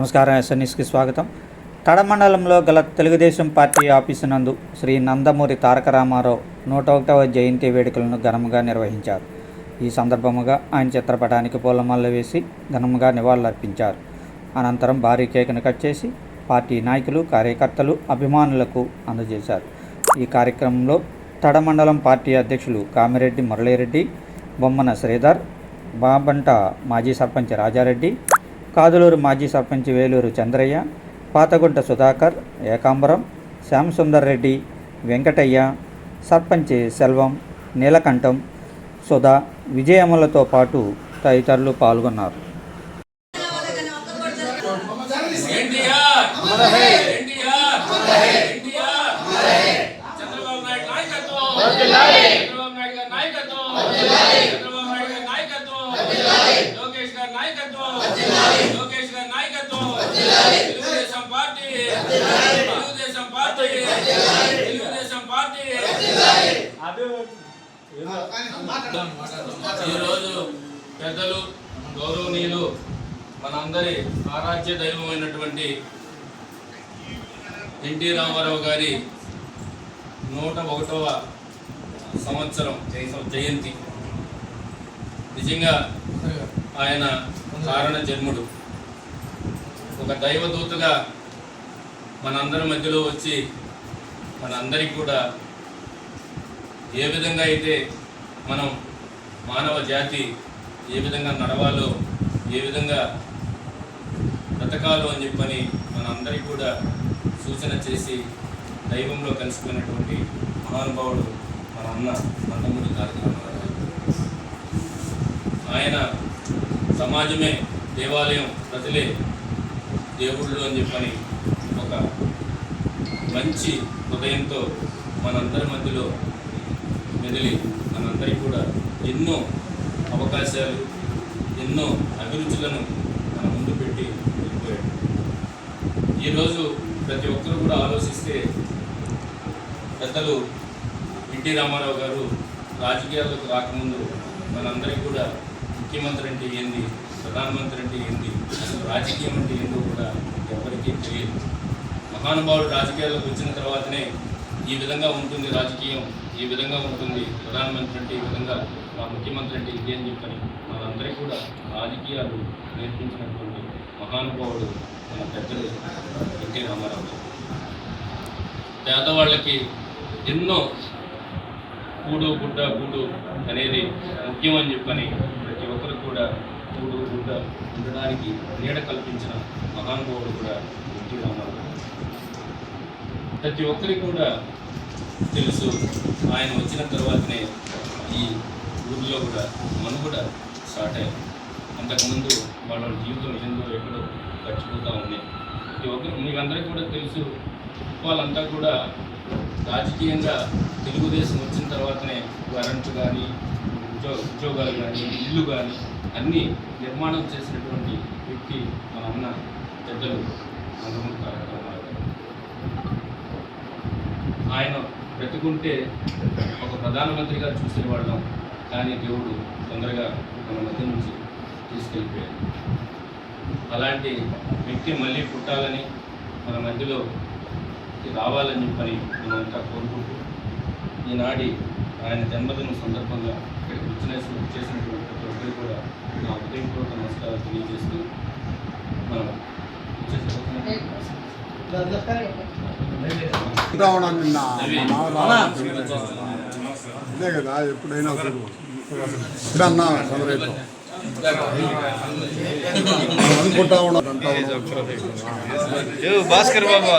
నమస్కారం ఎస్ఎన్ఎస్కి స్వాగతం. తడ మండలంలో గల తెలుగుదేశం పార్టీ ఆఫీసు నందు శ్రీ నందమూరి తారక రామారావు నూట ఒకటవ జయంతి వేడుకలను ఘనంగా నిర్వహించారు. ఈ సందర్భముగా ఆయన చిత్రపటానికి పూలమాల వేసి ఘనంగా నివాళులర్పించారు. అనంతరం భారీ కేకును కట్ చేసి పార్టీ నాయకులు కార్యకర్తలు అభిమానులకు అందజేశారు. ఈ కార్యక్రమంలో తడమండలం పార్టీ అధ్యక్షులు కామిరెడ్డి మురళీరెడ్డి బొమ్మన శ్రీధర్ బాబంట మాజీ సర్పంచ్ రాజారెడ్డి కాదులూరు మాజీ సర్పంచ్ వేలూరు చంద్రయ్య పాతగుంట సుధాకర్ ఏకాంబరం శ్యామసుందర్ రెడ్డి వెంకటయ్య సర్పంచ్ సెల్వం నీలకంఠం సుధా విజయమ్మలతో పాటు తదితరులు పాల్గొన్నారు. చంద్రబాబు నాయుడు నాయకత్వం చంద్రబాబు నాయుడు గారి నాయకత్వం చంద్రబాబు నాయుడు గారి నాయకత్వం లోకేష్ గారి నాయకత్వం. లోకేష్ గారి నాయకత్వం. Telugu Desam party. Telugu Desam party. Telugu Desam party. ఈరోజు పెద్దలు గౌరవనీయులు మనందరి ఆరాధ్య దైవమైనటువంటి ఎన్టీ రామారావు గారి నూట ఒకటవ సంవత్సరం జయంతి. నిజంగా ఆయన కారణ జన్ముడు. ఒక దైవదూతగా మనందరి మధ్యలో వచ్చి మనందరికి కూడా ఏ విధంగా అయితే మనం మానవ జాతి ఏ విధంగా నడవాలో ఏ విధంగా బ్రతకాలో అని చెప్పని మనందరికీ కూడా సూచన చేసి దైవంలో కలిసిపోయినటువంటి మహానుభావుడు మన అన్న నందమూరి తారక రామారావు ఆయన సమాజమే దేవాలయం ప్రజలే దేవుళ్ళు అని చెప్పని ఒక మంచి హృదయంతో మనందరి మధ్యలో మెదిలి మనందరికీ కూడా ఎన్నో అవకాశాలు ఎన్నో అభిరుచులను మన ముందు పెట్టి వెళ్ళిపోయాడు. ఈరోజు ప్రతి ఒక్కరు కూడా ఆలోచిస్తే పెద్దలు ఎన్టీ రామారావు గారు రాజకీయాలకు రాకముందు మనందరికీ కూడా ముఖ్యమంత్రి అంటే ఏంది? ప్రధానమంత్రి అంటే ఏంది? అసలు రాజకీయం అంటే ఏందో కూడా ఎవరికీ తెలియదు. మహానుభావుడు రాజకీయాల్లోకి వచ్చిన తర్వాతనే ఈ విధంగా ఉంటుంది రాజకీయం ఈ విధంగా ఉంటుంది ప్రధానమంత్రి అంటే ఈ విధంగా మా ముఖ్యమంత్రి అంటే ఇది అని చెప్పని మనందరికీ కూడా రాజకీయాలు నేర్పించినటువంటి మహానుభావుడు మన పెద్దలు ఎన్టీ రామారావు పేదవాళ్ళకి ఎన్నో కూడు గుడ్డ గూడు అనేది ముఖ్యం అని చెప్పని కూడా తోడు ఉండ ఉండడానికి నీడ కల్పించిన మహానుభావుడు కూడా ఎన్టీ రామారావు ప్రతి ఒక్కరికి కూడా తెలుసు ఆయన వచ్చిన తర్వాతనే ఈ ఊరిలో కూడా మనం కూడా స్టార్ట్ అయ్యాం అంతకుముందు వాళ్ళ జీవితం ఏందో ఎక్కడో గడిచిపోతూ ఉంది. ప్రతి ఒక్కరు మీకందరికీ కూడా తెలుసు వాళ్ళంతా కూడా రాజకీయంగా తెలుగుదేశం వచ్చిన తర్వాతనే కరెంటు కానీ ఉద్యోగ ఉద్యోగాలు కానీ ఇల్లు కానీ అన్నీ నిర్మాణం చేసినటువంటి వ్యక్తి మన అన్న పెద్దలు నందమూరి తారక ఆయన బ్రతుకుంటే ఒక ప్రధానమంత్రిగా చూసేవాళ్ళం కానీ దేవుడు తొందరగా మన మధ్య నుంచి తీసుకెళ్ళిపోయాడు. అలాంటి వ్యక్తి మళ్ళీ పుట్టాలని మన మధ్యలో రావాలని చెప్పని మనమంతా కోరుకుంటూ ఈనాడి ఆయన జన్మదిన సందర్భంగా ఇక్కడ వచ్చిన చేసినటువంటి ప్రతి ఒక్కరికి కూడా నా హృదయపూర్వక నమస్కారాలు తెలియజేస్తూ మనం అదే కదా ఎప్పుడైనా చూడు ఇక్కడ అనుకుంటా ఉన్నాడు భాస్కర్ బాబు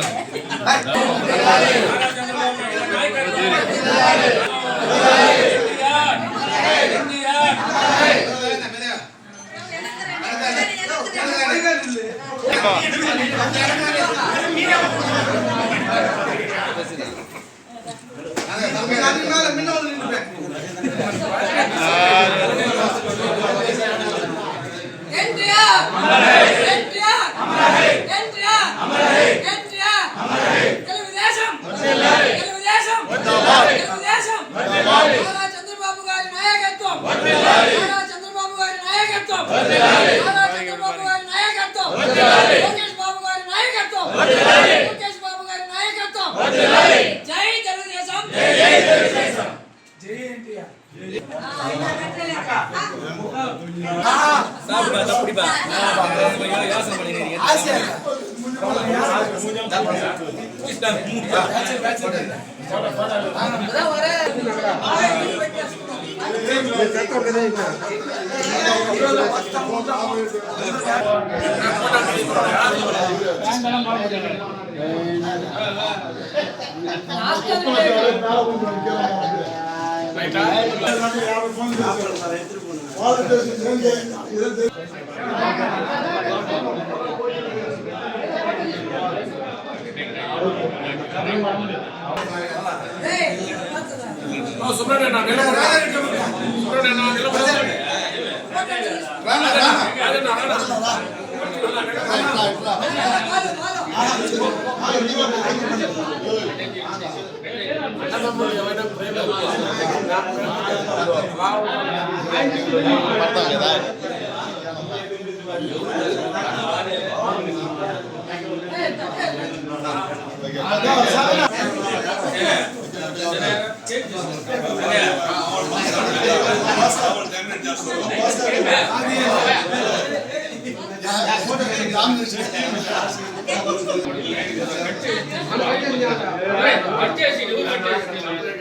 என்டிஆர் చంద్రబాబు గారి నాయకత్వం లోకేష్ బాబు గారి నాయకత్వం లోకేష్ బాబు గారి నాయకత్వం జై తెలుగుదేశం జై ఎన్టీఆర్ చెత్త சுப்ரமணியன் சுப்ரமணியன் కదా కట్ చేసి కట్ చేసి